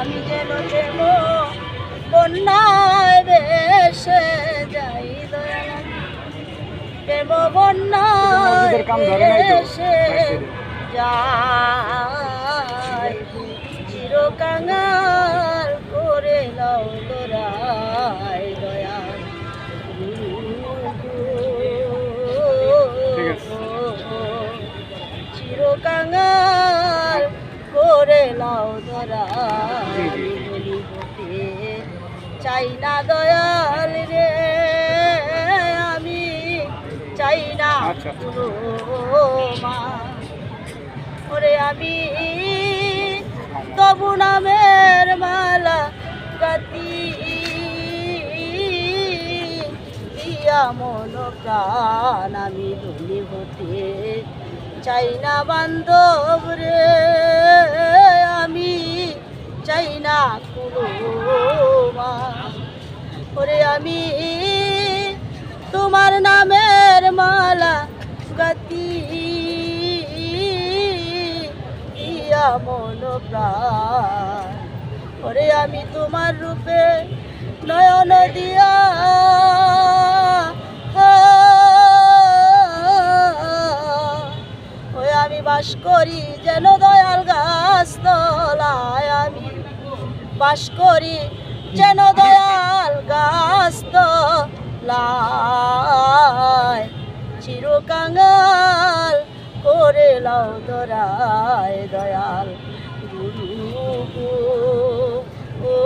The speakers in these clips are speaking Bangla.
আমি যেন দেব বন্যায় বেশে যাই দয়াল বন্যায়। বেশে যাই চিরকাঙাল করে লও দোরাই দয়াল আছে। করে লাও জি, চাই না দয়াল রে আমি চাই না আচ্ছা। ওরে আমি তবু নামের মালা গাতি দিয়া মন প্রাণ আমি ধনী হতে চাই না বান্ধব রে আমি চাই না কোনো মা ওরে আমি তোমার নামের মালা গতি। ইয়া মন প্রাণ। ওরে আমি তোমার রূপে নয়ন দিয়া। আমি বাস করি যেন দয়াল গাছ তলায় আমি বাস করি যেন দয়াল গাছ তলায় চিরকাঙ্গাল করে লাও দরায় দয়াল গুরু ও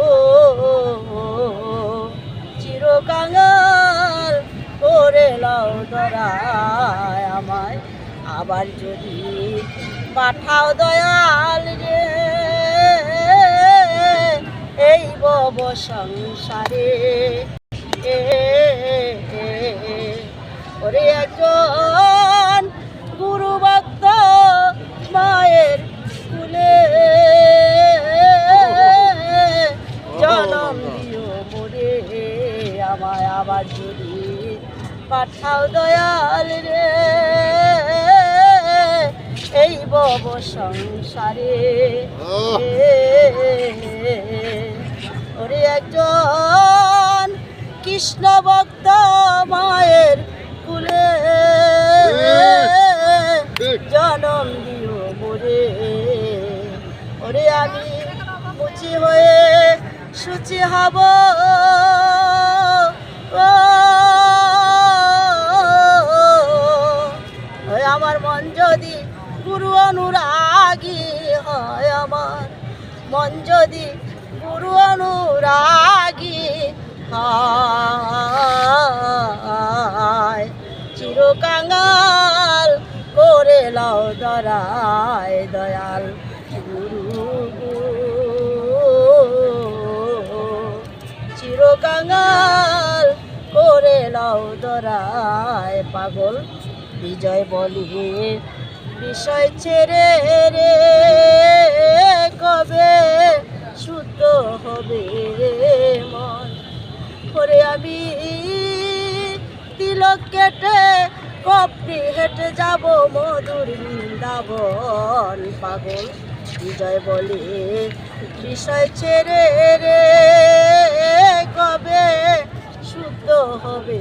চিরকাঙ্গাল করে লাও দরায় আমায়। আবার যদি পাঠাও দয়াল রে সংসারে। ওরে একজন গুরু ভক্ত মায়ের কুলে। জনম দিও মোরে আমায় আবার যদি পাঠাও দয়াল রে। এই বব সংসারে। ওরে একজন কৃষ্ণ ভক্ত মায়ের কুলে। জনম দিও মোরে। ওরে আমি মুচি হয়ে সুচি হব। আমার মন যদি গুরু অনুরাগী হয় আমার, মন যদি গুরু হয় চিরকাঙ্গাল করে লাও দরায় দয়াল গুরু। চিরকাঙ্গাল করে লাও দরায় পাগল বিজয় বলি বিষয় ছেড়ে রে কবে শুদ্ধ হবে মন। করে আমি তিলক কেটে কপটি হেঁটে যাব মধুর বৃন্দাবন পাগল। বিজয় বলে বিষয় ছেড়ে রে কবে শুদ্ধ হবে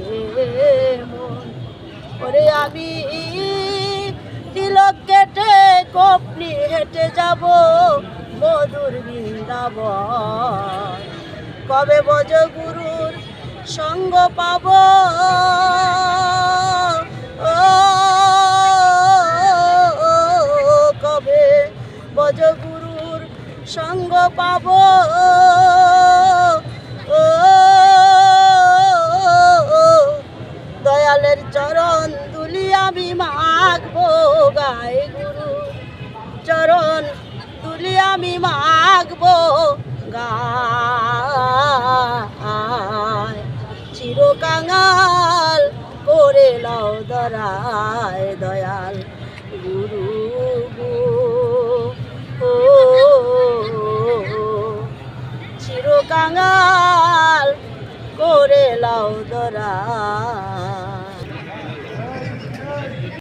মন। ওরে আমি তিলক কেটে কপনি হেঁটে যাব কবে বজ গুরুর সঙ্গ পাব? আমি মাগবো চিরকাঙাল করে লাও দরায় দয়াল গুরু ও চিরকাঙাল করে লাও দরা